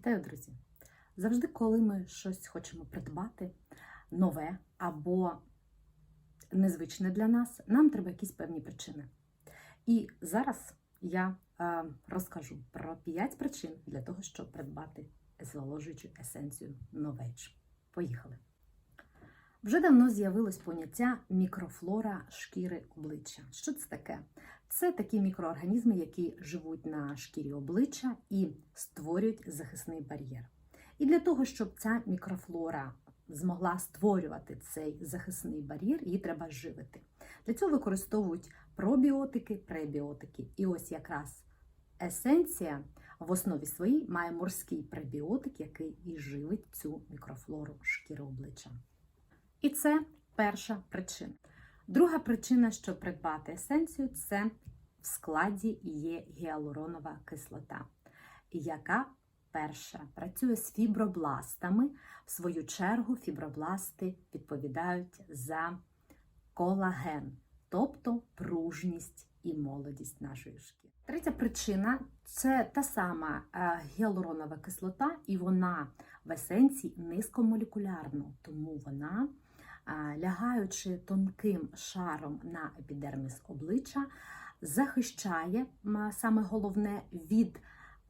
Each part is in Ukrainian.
Вітаю, друзі! Завжди, коли ми щось хочемо придбати, нове або незвичне для нас, нам треба якісь певні причини. І зараз я е, розкажу про 5 причин для того, щоб придбати зволожуючу есенцію Novage. Поїхали! Вже давно з'явилось поняття мікрофлора шкіри обличчя. Що це таке? Це такі мікроорганізми, які живуть на шкірі обличчя і створюють захисний бар'єр. І для того, щоб ця мікрофлора змогла створювати цей захисний бар'єр, її треба живити. Для цього використовують пробіотики, пребіотики. І ось якраз есенція в основі своїй має морський пребіотик, який і живить цю мікрофлору шкіри обличчя. І це перша причина. Друга причина, щоб придбати есенцію, це в складі є гіалуронова кислота, яка перша працює з фібробластами. В свою чергу фібробласти відповідають за колаген, тобто пружність і молодість нашої шкіри. Третя причина це та сама е, гіалуронова кислота, і вона в есенції низькомолекулярна, тому вона лягаючи тонким шаром на епідерміс обличчя, захищає саме головне від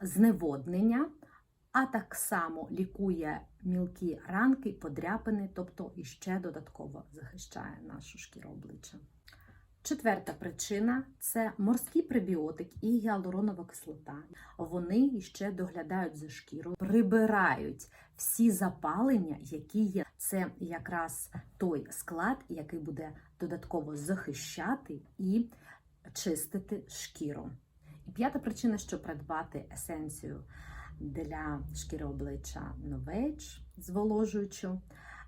зневоднення, а так само лікує мілкі ранки, подряпини, тобто іще додатково захищає нашу шкіру обличчя. Четверта причина це морський пребіотик і гіалуронова кислота. Вони ще доглядають за шкірою, прибирають всі запалення, які є. Це якраз той склад, який буде додатково захищати і чистити шкіру. І п'ята причина, щоб придбати есенцію для шкіри обличчя Novage зволожуючу.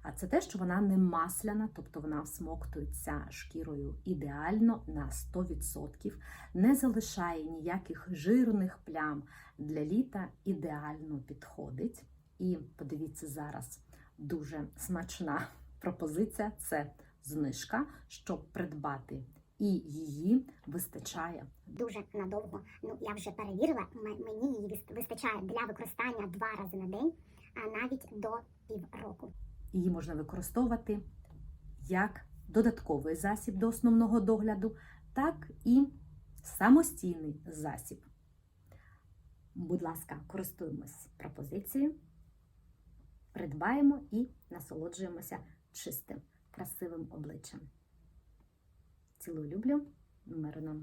А це те, що вона не масляна, тобто вона всмоктується шкірою ідеально на 100%, не залишає ніяких жирних плям для літа, ідеально підходить. І подивіться зараз дуже смачна пропозиція це знижка, щоб придбати. І її вистачає дуже надовго. Ну я вже перевірила. Мені її вистачає для використання два рази на день, а навіть до півроку. Її можна використовувати як додатковий засіб до основного догляду, так і самостійний засіб. Будь ласка, користуємось пропозицією, придбаємо і насолоджуємося чистим, красивим обличчям. Цілую люблю, мирно.